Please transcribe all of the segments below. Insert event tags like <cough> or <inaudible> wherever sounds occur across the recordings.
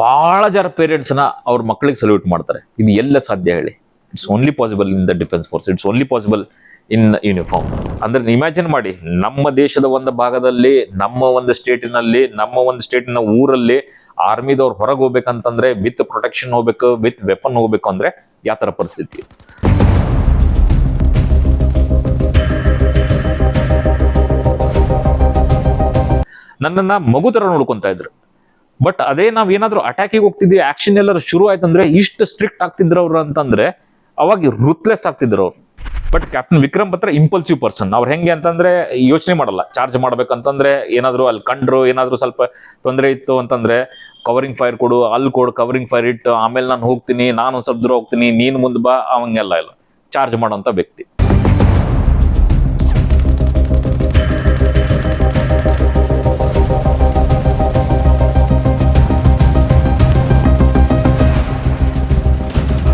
ಬಹಳ ಜನ ಪೇರೆಂಟ್ಸ್ನ ಅವ್ರ ಮಕ್ಕಳಿಗೆ ಸಲ್ಯೂಟ್ ಮಾಡ್ತಾರೆ. ಇದು ಎಲ್ಲ ಸಾಧ್ಯ ಹೇಳಿ. It's only possible in the defence force it's only possible in uniform ಅಂದ್ರೆ ಇಮ್ಯಾಜಿನ್ ಮಾಡಿ, ನಮ್ಮ ದೇಶದ ಒಂದು ಭಾಗದಲ್ಲಿ, ನಮ್ಮ ಒಂದು ಸ್ಟೇಟಿನಲ್ಲಿ ನಮ್ಮ ಒಂದು ಸ್ಟೇಟಿನ ಊರಲ್ಲಿ ಆರ್ಮಿದವ್ರು ಹೊರಗೆ ಹೋಗ್ಬೇಕಂತಂದ್ರೆ ವಿತ್ ಪ್ರೊಟೆಕ್ಷನ್ ಹೋಗ್ಬೇಕು ವಿತ್ ವೆಪನ್ ಹೋಗ್ಬೇಕು ಅಂದ್ರೆ ಯಾವ ತರ ಪರಿಸ್ಥಿತಿ? ನನ್ನನ್ನು ಮಗು ತರ ನೋಡ್ಕೊಂತ ಇದ್ರು. ಬಟ್ ಅದೇ ನಾವ್ ಏನಾದ್ರು ಅಟ್ಯಾಕಿಗೆ ಹೋಗ್ತಿದ್ವಿ ಆಕ್ಷನ್ ಎಲ್ಲರೂ ಶುರು ಆಯ್ತಂದ್ರೆ ಇಷ್ಟು ಸ್ಟ್ರಿಕ್ಟ್ ಆಗ್ತಿದ್ರು ಅವ್ರು ಅಂತಂದ್ರೆ ಅವಾಗ ರುತ್ಲೆಸ್ ಆಗ್ತಿದ್ರು ಅವ್ರು ಬಟ್ ಕ್ಯಾಪ್ಟನ್ ವಿಕ್ರಮ್ ಪತ್ರ ಇಂಪಲ್ಸಿವ್ ಪರ್ಸನ್ ಅವ್ರು ಹೆಂಗೆ ಅಂತಂದ್ರೆ ಯೋಚನೆ ಮಾಡಲ್ಲ. ಚಾರ್ಜ್ ಮಾಡ್ಬೇಕಂತಂದ್ರೆ ಏನಾದ್ರು ಅಲ್ಲಿ ಕಂಡ್ರು, ಏನಾದ್ರು ಸ್ವಲ್ಪ ತೊಂದರೆ ಇತ್ತು ಅಂತಂದ್ರೆ ಕವರಿಂಗ್ ಫೈರ್ ಕೊಡು, ಅಲ್ಲಿ ಕೊಡು ಕವರಿಂಗ್ ಫೈರ್ ಇಟ್ಟು, ಆಮೇಲೆ ನಾನು ಹೋಗ್ತೀನಿ, ನಾನು ಸ್ವಲ್ಪ ದೂರ ಹೋಗ್ತೀನಿ, ನೀನು ಮುಂದೆ ಬಾ, ಅವಂಗೆಲ್ಲ ಇಲ್ಲ. ಚಾರ್ಜ್ ಮಾಡೋಂಥ ವ್ಯಕ್ತಿ.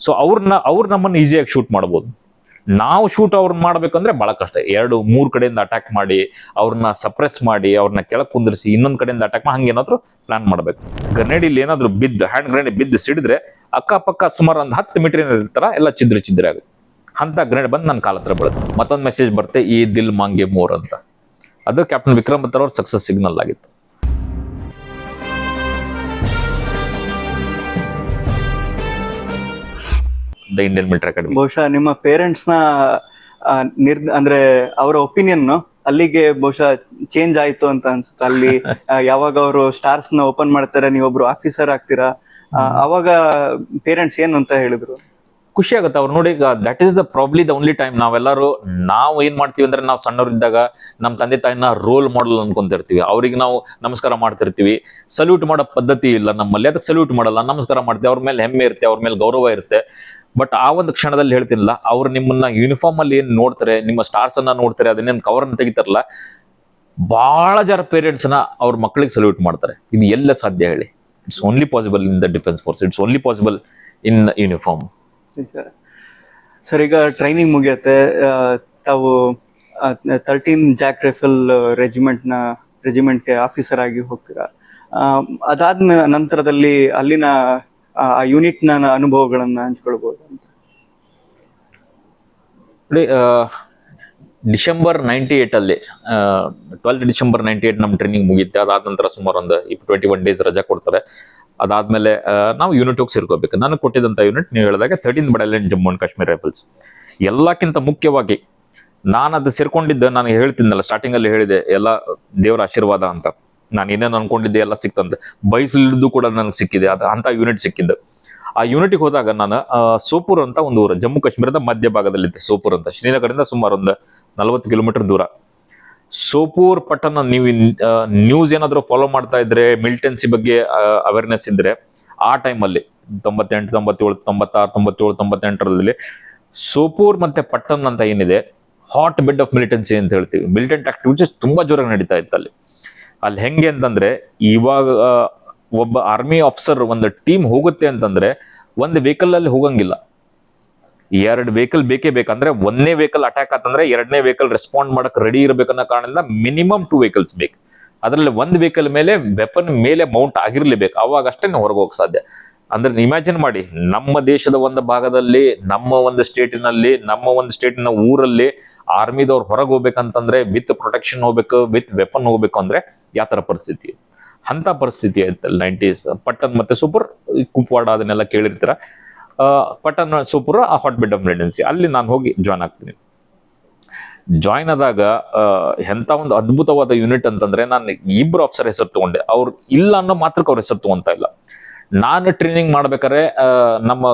ಸೊ ಅವ್ರನ್ನ ಅವ್ರು ನಮ್ಮನ್ನು ಈಸಿಯಾಗಿ ಶೂಟ್ ಮಾಡ್ಬೋದು. ನಾವು ಶೂಟ್ ಅವ್ರನ್ನ ಮಾಡ್ಬೇಕಂದ್ರೆ ಬಹಳ ಕಷ್ಟ. ಎರಡು, ಮೂರು ಕಡೆಯಿಂದ ಅಟ್ಯಾಕ್ ಮಾಡಿ ಅವ್ರನ್ನ ಸಪ್ರೆಸ್ ಮಾಡಿ ಅವ್ರನ್ನ ಕೆಳಕ್ ಕುಂದಿರಿಸಿ, ಇನ್ನೊಂದು ಕಡೆಯಿಂದ ಅಟ್ಯಾಕ್ ಮಾಡಿ ಹಂಗೇನಾದ್ರು ಪ್ಲಾನ್ ಮಾಡಬೇಕು. ಗ್ರೆನೇಡ್ ಇಲ್ಲಿ ಏನಾದ್ರು ಬಿದ್ದು ಹ್ಯಾಂಡ್ ಗ್ರೆನೇಡ್ ಬಿದ್ದು ಸಿಡಿದ್ರೆ ಅಕ್ಕಪಕ್ಕ ಸುಮಾರು ಒಂದು ಹತ್ತು ಮೀಟರ್ ಇರ್ತಾರ ಎಲ್ಲ ಚಿದ್ರೆ ಚಿದ್ರೆ ಆಗುತ್ತೆ. ಅಂತ ಗ್ರೆನೇಡ್ ಬಂದು ನನ್ನ ಕಾಲ ಹತ್ರ ಬೀಳುತ್ತೆ. ಮತ್ತೊಂದು ಮೆಸೇಜ್ ಬರುತ್ತೆ ಈ ದಿಲ್ ಮಾಂಗೆ ಮೋರ್ ಅಂತ. ಅದು ಕ್ಯಾಪ್ಟನ್ ವಿಕ್ರಮ್ ಬತ್ತರ್ ಅವ್ರ ಸಕ್ಸಸ್ ಸಿಗ್ನಲ್ ಆಗಿತ್ತು. ದ ಇಂಡಿಯನ್ ಮಿಲಿಟರಿ ಅಕಾಡೆಮಿ ಬಹುಶಃ ನಿಮ್ಮ ಪೇರೆಂಟ್ಸ್ನ ನಿರ್ ಅಂದ್ರೆ ಅವರ ಒಪಿನಿಯನ್ ಅಲ್ಲಿಗೆ ಬಹುಶಃ ಚೇಂಜ್ ಆಯ್ತು ಅಂತ ಅನ್ಸುತ್ತೆ. ಅಲ್ಲಿ ಯಾವಾಗ ಅವರು ಸ್ಟಾರ್ಸ್ನ ಓಪನ್ ಮಾಡ್ತಾರೆ ನೀವೊಬ್ರು ಆಫೀಸರ್ ಆಗ್ತೀರಾ? ಅವಾಗ ಪೇರೆಂಟ್ಸ್ ಏನು ಅಂತ ಹೇಳಿದ್ರು? ಖುಷಿ ಆಗುತ್ತೆ. ಅವ್ರು ನೋಡಿ that is the probably the only time ನಾವೆಲ್ಲರೂ ನಾವು ಏನ್ ಮಾಡ್ತೀವಿ ಅಂದ್ರೆ ನಾವು ಸಣ್ಣವರಿದ್ದಾಗ ನಮ್ಮ ತಂದೆ ತಾಯಿನ ರೋಲ್ ಮಾಡೆಲ್ ಅನ್ಕೊಂತಿರ್ತೀವಿ. ಅವ್ರಿಗೆ ನಾವು ನಮಸ್ಕಾರ ಮಾಡ್ತಿರ್ತೀವಿ. ಸಲ್ಯೂಟ್ ಮಾಡೋ ಪದ್ಧತಿ ಇಲ್ಲ ನಮ್ಮಲ್ಲಿ. ಅದಕ್ಕೆ ಸಲ್ಯೂಟ್ ಮಾಡಲ್ಲ ನಮಸ್ಕಾರ ಮಾಡ್ತೀವಿ. ಅವ್ರ ಮೇಲೆ ಹೆಮ್ಮೆ ಇರುತ್ತೆ ಅವ್ರ ಮೇಲೆ ಗೌರವ ಇರುತ್ತೆ. ಬಟ್ ಆ ಒಂದು ಕ್ಷಣದಲ್ಲಿ ಹೇಳ್ತೀನಲ್ಲ, ಅವ್ರು ನಿಮ್ಮನ್ನ ಯೂನಿಫಾರ್ಮ್ ಅಲ್ಲಿ ಏನ್ ನೋಡ್ತಾರೆ, ನಿಮ್ಮ ಸ್ಟಾರ್ಸ್ ಅನ್ನ ನೋಡ್ತಾರೆ ಅದನ್ನೇನು ಕವರ್ ಅನ್ನ ತೆಗಿತಾರಲ್ಲ ಬಹಳ ಜನ ಪೇರೆಂಟ್ಸ್ನ ಅವ್ರ ಮಕ್ಕಳಿಗೆ ಸಲ್ಯೂಟ್ ಮಾಡ್ತಾರೆ. ಇದು ಎಲ್ಲ ಸಾಧ್ಯ ಹೇಳಿ. It's only possible in the defence force it's only possible in uniform sir ಈಗ ಟ್ರೈನಿಂಗ್ ಮುಗಿಯುತ್ತೆ. ತಾವು ತರ್ಟೀನ್ ಜಾಕ್ ರೈಫಲ್ ರೆಜಿಮೆಂಟ್ನ ರೆಜಿಮೆಂಟ್ಗೆ ಆಫೀಸರ್ ಆಗಿ ಹೋಗ್ತೀರಾ? ಅದಾದ ನಂತರದಲ್ಲಿ ಅಲ್ಲಿನ ಆ ಯೂನಿಟ್ನ ಅನುಭವಗಳನ್ನ ಹಂಚ್ಕೊಳ್ಬಹುದು ಅಂತ. ಡಿಸೆಂಬರ್ ನೈಂಟಿ ಅಲ್ಲಿ ಟ್ವೆಲ್ತ್ ಡಿಸೆಂಬರ್ ನೈಂಟಿ ಏಟ್ ನಮ್ಮ ಟ್ರೈನಿಂಗ್ ಮುಗಿಯುತ್ತೆ. ಅದಾದ ನಂತರ ಸುಮಾರು ಒಂದು ಟ್ವೆಂಟಿ ಒನ್ ಡೇಸ್ ರಜಾ ಕೊಡ್ತಾರೆ. ಅದಾದ್ಮೇಲೆ ನಾವು ಯೂನಿಟ್ ಹೋಗಿ ಸೇರ್ಕೋಬೇಕು. ನನಗೆ ಕೊಟ್ಟಿದ್ದಂಥ ಯೂನಿಟ್ ನೀವು ಹೇಳಿದಾಗ thirteen battalion Jammu and Kashmir rifles ಎಲ್ಲಕ್ಕಿಂತ ಮುಖ್ಯವಾಗಿ ನಾನು ಅದು ಸೇರ್ಕೊಂಡಿದ್ದೆ, ನಾನು ಹೇಳ್ತಿದ್ದಲ್ಲ ಸ್ಟಾರ್ಟಿಂಗ್ ಅಲ್ಲಿ ಹೇಳಿದೆ, ಎಲ್ಲ ದೇವರ ಆಶೀರ್ವಾದ ಅಂತ. ನಾನು ಏನೇನು ಅನ್ಕೊಂಡಿದ್ದೆ ಎಲ್ಲ ಸಿಕ್ತಂತೆ. ಬಯಸಲಿದ್ದು ಕೂಡ ನನಗೆ ಸಿಕ್ಕಿದೆ, ಅದು ಅಂತ ಯೂನಿಟ್ ಸಿಕ್ಕಿದ್ದು. ಆ ಯೂನಿಟಿಗೆ ಹೋದಾಗ ನಾನು ಸೋಪುರ್ ಅಂತ ಒಂದು ಊರು, ಜಮ್ಮು ಕಾಶ್ಮೀರದ ಮಧ್ಯ ಭಾಗದಲ್ಲಿದ್ದೆ, ಸೋಪುರ್ ಅಂತ. ಶ್ರೀನಗರದಿಂದ ಸುಮಾರು ಒಂದು ನಲವತ್ತು ಕಿಲೋಮೀಟರ್ ದೂರ. ಸೋಪೂರ್ ಪಟ್ಟಣ ನೀವು ನ್ಯೂಸ್ ಏನಾದರೂ ಫಾಲೋ ಮಾಡ್ತಾ ಇದ್ರೆ ಮಿಲಿಟೆನ್ಸಿ ಬಗ್ಗೆ ಅವೇರ್ನೆಸ್ ಇದ್ರೆ, ಆ ಟೈಮಲ್ಲಿ ತೊಂಬತ್ತೆಂಟು, ತೊಂಬತ್ತೇಳು, ತೊಂಬತ್ತಾರು, ತೊಂಬತ್ತೇಳು, ತೊಂಬತ್ತೆಂಟರಲ್ಲಿ, ಸೋಪೂರ್ ಮತ್ತೆ ಪಟ್ಟಣ ಅಂತ ಏನಿದೆ ಹಾಟ್ ಬೆಡ್ ಆಫ್ ಮಿಲಿಟೆನ್ಸಿ ಅಂತ ಹೇಳ್ತೀವಿ. ಮಿಲಿಟೆಂಟ್ ಆಕ್ಟಿವಿಟೀಸ್ ತುಂಬಾ ಜೋರಾಗಿ ನಡೀತಾ ಇತ್ತು ಅಲ್ಲಿ. ಅಲ್ಲಿ ಹೆಂಗೆ ಅಂತಂದ್ರೆ ಇವಾಗ ಒಬ್ಬ ಆರ್ಮಿ ಆಫೀಸರ್ ಒಂದು ಟೀಮ್ ಹೋಗುತ್ತೆ ಅಂತಂದ್ರೆ ಒಂದು ವೆಹಿಕಲ್ ಅಲ್ಲಿ ಹೋಗಂಗಿಲ್ಲ. ಎರಡು ವೆಹಿಕಲ್ ಬೇಕೇ ಬೇಕಂದ್ರೆ ಒಂದನೇ ವೆಹಿಕಲ್ ಅಟ್ಯಾಕ್ ಆತಂದ್ರೆ ಎರಡನೇ ವೆಹಿಕಲ್ ರೆಸ್ಪಾಂಡ್ ಮಾಡಕ್ ರೆಡಿ ಇರಬೇಕನ್ನೋ ಕಾರಣದಿಂದ ಮಿನಿಮಮ್ ಟೂ ವೆಹಿಕಲ್ಸ್ ಬೇಕು. ಅದರಲ್ಲಿ ಒಂದು ವೆಹಿಕಲ್ ಮೇಲೆ ವೆಪನ್ ಮೇಲೆ ಮೌಂಟ್ ಆಗಿರ್ಲೇಬೇಕು. ಅವಾಗ ಅಷ್ಟೇ ನಾವು ಹೊರಗೆ ಹೋಗಕ್ ಸಾಧ್ಯ. ಅಂದ್ರೆ ಇಮ್ಯಾಜಿನ್ ಮಾಡಿ, ನಮ್ಮ ದೇಶದ ಒಂದು ಭಾಗದಲ್ಲಿ, ನಮ್ಮ ಒಂದು ಸ್ಟೇಟಿನಲ್ಲಿ ನಮ್ಮ ಒಂದು ಸ್ಟೇಟಿನ ಊರಲ್ಲಿ ಆರ್ಮಿದವ್ರು ಹೊರಗೆ ಹೋಗ್ಬೇಕಂತಂದ್ರೆ ವಿತ್ ಪ್ರೊಟೆಕ್ಷನ್ ಹೋಗ್ಬೇಕು ವಿತ್ ವೆಪನ್ ಹೋಗ್ಬೇಕು ಅಂದ್ರೆ ಯಾವ ಪರಿಸ್ಥಿತಿ? ಅಂತ ಪರಿಸ್ಥಿತಿ ಆಯ್ತು ನೈಂಟೀಸ್ ಪಟ್ಟನ್ ಮತ್ತೆ ಸೂಪರ್ ಕುಪ್ವಾಡ ಅದನ್ನೆಲ್ಲ ಕೇಳಿರ್ತೀರ? ಪಟ್ಟನ್ ಸೂಪರ್, ಆ ಹಾಟ್ ಬಿಡ್ ಮಿಲಿಟೆನ್ಸಿ ಅಲ್ಲಿ ನಾನು ಹೋಗಿ ಜಾಯ್ನ್ ಆಗ್ತೀನಿ. ಜಾಯ್ನ್ ಆದಾಗ ಎಂಥ ಒಂದು ಅದ್ಭುತವಾದ ಯೂನಿಟ್ ಅಂತಂದ್ರೆ ನಾನು ಇಬ್ರು ಆಫೀಸರ್ ಹೆಸರು ತಗೊಂಡೆ. ಅವ್ರು ಇಲ್ಲ ಅನ್ನೋ ಮಾತ್ರಕ್ಕೆ ಅವ್ರ ಹೆಸರು ತಗೊಂತ ಇಲ್ಲ. ನಾನು ಟ್ರೈನಿಂಗ್ ಮಾಡ್ಬೇಕಾದ್ರೆ ನಮ್ಮ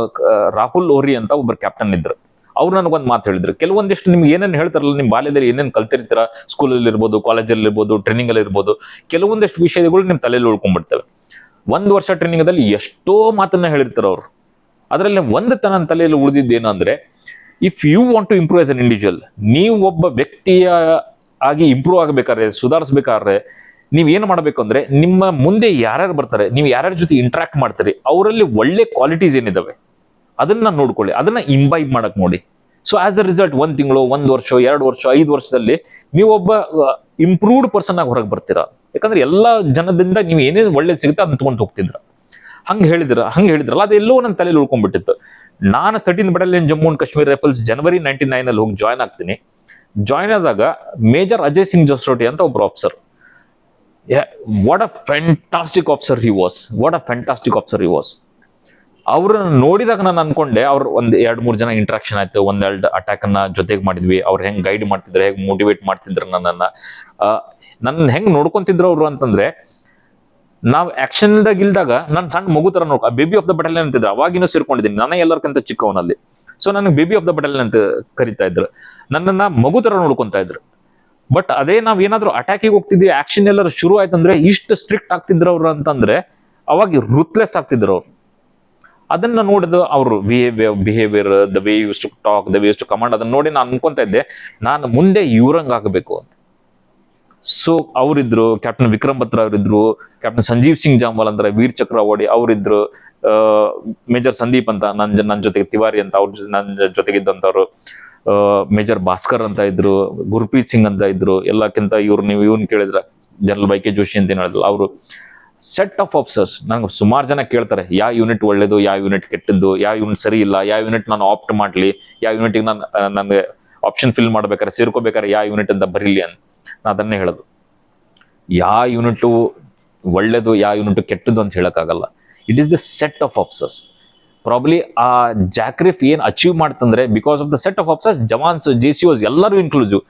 ರಾಹುಲ್ ಓರಿ ಅಂತ ಒಬ್ಬರು ಕ್ಯಾಪ್ಟನ್ ಇದ್ರು. ಅವ್ರು ನನಗೊಂದು ಮಾತು ಹೇಳಿದ್ರು. ಕೆಲವೊಂದಿಷ್ಟು ನಿಮ್ಗೆ ಏನೇನು ಹೇಳ್ತಾರಲ್ಲ ನಿಮ್ಮ ಬಾಲ್ಯದಲ್ಲಿ ಏನೇನು ಕಲ್ತಿರ್ತೀರ? ಸ್ಕೂಲಲ್ಲಿ ಇರ್ಬೋದು ಕಾಲೇಜಲ್ಲಿ ಇರ್ಬೋದು ಟ್ರೈನಿಂಗ್ ಅಲ್ಲಿ ಇರ್ಬೋದು ಕೆಲವೊಂದಿಷ್ಟು ವಿಷಯಗಳು ನಿಮ್ಮ ತಲೆಯಲ್ಲಿ ಉಳ್ಕೊಂಡ್ಬಿಡ್ತವೆ. ಒಂದು ವರ್ಷ ಟ್ರೈನಿಂಗ್ ಅಲ್ಲಿ ಎಷ್ಟೋ ಮಾತನ್ನ ಹೇಳಿರ್ತಾರೆ ಅವರು. ಅದರಲ್ಲಿ ಒಂದು ತನ ತಲೆಯಲ್ಲಿ ಉಳಿದಿದ್ದೇನು ಅಂದ್ರೆ if you want to improve as an individual ನೀವು ಒಬ್ಬ ವ್ಯಕ್ತಿಯ ಆಗಿ ಇಂಪ್ರೂವ್ ಆಗಬೇಕಾದ್ರೆ, ಸುಧಾರಿಸ್ಬೇಕಾದ್ರೆ ಏನು ಮಾಡಬೇಕು ಅಂದ್ರೆ, ನಿಮ್ಮ ಮುಂದೆ ಯಾರ್ಯಾರು ಬರ್ತಾರೆ, ನೀವು ಯಾರ್ಯಾರ ಜೊತೆ ಇಂಟ್ರಾಕ್ಟ್ ಮಾಡ್ತೀರಿ, ಅವರಲ್ಲಿ ಒಳ್ಳೆ ಕ್ವಾಲಿಟೀಸ್ ಏನಿದಾವೆ? ಅದನ್ನ ನೋಡ್ಕೊಳ್ಳಿ, ಅದನ್ನ ಇಂಬೈಬ್ ಮಾಡಕ್ ನೋಡಿ. ಸೊ ಆಸ್ ಅ ರಿಸಲ್ಟ್ ಒಂದ್ ತಿಂಗಳು, ಒಂದ್ ವರ್ಷ, ಎರಡು ವರ್ಷ, ಐದು ವರ್ಷದಲ್ಲಿ ನೀವು ಒಬ್ಬ ಇಂಪ್ರೂವ್ಡ್ ಪರ್ಸನ್ ಆಗಿ ಹೊರಗೆ ಬರ್ತೀರಾ? ಯಾಕಂದ್ರೆ ಎಲ್ಲಾ ಜನದಿಂದ ನೀವು ಏನೇನು ಒಳ್ಳೇದು ಸಿಗುತ್ತೆ ಅದನ್ನ ತಗೊಂಡು ಹೋಗ್ತಿದ್ರ. ಹಂಗೆ ಹೇಳಿದ್ರ, ಹಂಗೆ ಹೇಳಿದ್ರಲ್ಲ ಅದೆಲ್ಲೋ ನನ್ನ ತಲೆಯಲ್ಲಿ ಉಳ್ಕೊಂಡ್ಬಿಟ್ಟಿತ್ತು. ನಾನು thirteen battalion Jammu and Kashmir rifles January ninety nine ಅಲ್ಲಿ ಹೋಗಿ ಜಾಯ್ನ್ ಆಗ್ತೀನಿ. ಜಾಯ್ನ್ ಆದಾಗ ಮೇಜರ್ ಅಜಯ್ ಸಿಂಗ್ ಜೋಸ್ರೋಟಿ ಅಂತ ಒಬ್ರು officer what a fantastic officer he was what a fantastic officer he was ಅವ್ರನ್ನ ನೋಡಿದಾಗ ನಾನು ಅನ್ಕೊಂಡೆ ಅವ್ರು ಒಂದು ಎರಡು ಮೂರು ಜನ ಇಂಟ್ರಾಕ್ಷನ್ ಆಯ್ತು ಒಂದೆರಡು ಅಟ್ಯಾಕ್ ಅನ್ನ ಜೊತೆಗೆ ಮಾಡಿದ್ವಿ, ಅವ್ರು ಹೆಂಗ್ ಗೈಡ್ ಮಾಡ್ತಿದ್ರು, ಹೆಂಗ್ ಮೋಟಿವೇಟ್ ಮಾಡ್ತಿದ್ರು ನನ್ನನ್ನ. ನನ್ನ ಹೆಂಗ್ ನೋಡ್ಕೊಂತಿದ್ರು ಅವ್ರು ಅಂತಂದ್ರೆ, ನಾವ್ ಆಕ್ಷನ್ ದಾಗ ಇಲ್ದಾಗ ನಾನು ಸಣ್ಣ ಮಗು ತರ ನೋಡ್ಕೊ ಬೇಬಿ ಆಫ್ ದ ಬಟಲ್ ಅಂತಿದ್ರು ಅವಾಗಿನೂ ಸೇರ್ಕೊಂಡಿದ್ದೀನಿ, ನಾನೇ ಎಲ್ಲರಿಗಿಂತ ಚಿಕ್ಕವನಲ್ಲಿ. ಸೊ ನನಗೆ ಬೇಬಿ ಆಫ್ ದ ಬಟಲ್ ಅಂತ ಕರಿತಾ ಇದ್ರು. ನನ್ನನ್ನ ಮಗು ತರ ನೋಡ್ಕೊಂತ ಇದ್ರು. ಬಟ್ ಅದೇ ನಾವ್ ಏನಾದ್ರು ಅಟ್ಯಾಕಿಗೆ ಹೋಗ್ತಿದ್ವಿ ಆಕ್ಷನ್ ಎಲ್ಲರೂ ಶುರು ಆಯ್ತಂದ್ರೆ ಇಷ್ಟು ಸ್ಟ್ರಿಕ್ಟ್ ಆಗ್ತಿದ್ರು ಅವ್ರು ಅಂತಂದ್ರೆ, ಅವಾಗ ರುತ್ಲೆಸ್ ಆಗ್ತಿದ್ರು ಅವ್ರು. ಅದನ್ನ ನೋಡಿದ ಅವರು behaviour behaviour the way use to talk the way use to command ಅದನ್ನ ನೋಡಿ ನಾನು ಅನ್ಕೊಂತ ಇದ್ದೆ, ನಾನು ಮುಂದೆ ಇವ್ರಂಗೆ ಆಗಬೇಕು ಅಂತ. ಸೊ ಅವರಿದ್ರು ಕ್ಯಾಪ್ಟನ್ ವಿಕ್ರಮ್ ಬತ್ರ ಅವರಿದ್ರು ಕ್ಯಾಪ್ಟನ್ ಸಂಜೀವ್ ಸಿಂಗ್ ಜಾಮ್ವಾಲ್ ಅಂದ್ರೆ ವೀರ್ ಚಕ್ರ ಅವಾರ್ಡಿ ಅವರಿದ್ರು ಮೇಜರ್ ಸಂದೀಪ್ ಅಂತ ನನ್ನ ನನ್ನ ನನ್ ಜೊತೆಗೆ ತಿವಾರಿ ಅಂತ, ಅವ್ರ ಜೊತೆ ನನ್ನ ಜೊತೆಗಿದ್ದಂಥವ್ರು ಮೇಜರ್ ಭಾಸ್ಕರ್ ಅಂತ ಇದ್ರು, ಗುರ್ಪ್ರೀತ್ ಸಿಂಗ್ ಅಂತ ಇದ್ರು, ಎಲ್ಲಕ್ಕಿಂತ ಇವ್ರು ನೀವು, ಇವ್ನ ಕೇಳಿದ್ರ, ಜನರಲ್ ವೈ ಕೆ ಜೋಶಿ ಅಂತ ಏನ್ ಹೇಳಿದ್ರು ಅವರು. ಸೆಟ್ ಆಫ್ ಆಫ್ಸರ್ಸ್ ನಂಗೆ ಸುಮಾರು ಜನ ಕೇಳ್ತಾರೆ ಯಾವ ಯೂನಿಟ್ ಒಳ್ಳೇದು ಯಾವ ಯೂನಿಟ್ ಕೆಟ್ಟದ್ದು ಯಾವ ಯೂನಿಟ್ ಸರಿ ಇಲ್ಲ ಯಾವ ಯೂನಿಟ್ ನಾನು ಆಪ್ಟ್ ಮಾಡಲಿ ಯಾವ ಯೂನಿಟಿಗೆ ನಾನು ನನಗೆ ಆಪ್ಷನ್ ಫಿಲ್ ಮಾಡ್ಬೇಕಾದ್ರೆ ಸೇರ್ಕೋಬೇಕಾದ್ರೆ ಯಾವ ಯೂನಿಟ್ ಅಂತ ಬರೀಲಿ ಅಂತ ನಾನು ಅದನ್ನೇ ಹೇಳೋದು. ಯಾವ ಯೂನಿಟು ಒಳ್ಳೇದು ಯಾವ ಯೂನಿಟು ಕೆಟ್ಟದ್ದು ಅಂತ ಹೇಳೋಕ್ಕಾಗಲ್ಲ. It is the set of officers probably ಆ ಜಾಕ್ರಿಫ್ ಏನು achieve ಮಾಡ್ತಂದ್ರೆ because of the set of officers jawans J C Os ಎಲ್ಲರೂ ಇನ್ಕ್ಲೂಸಿವ್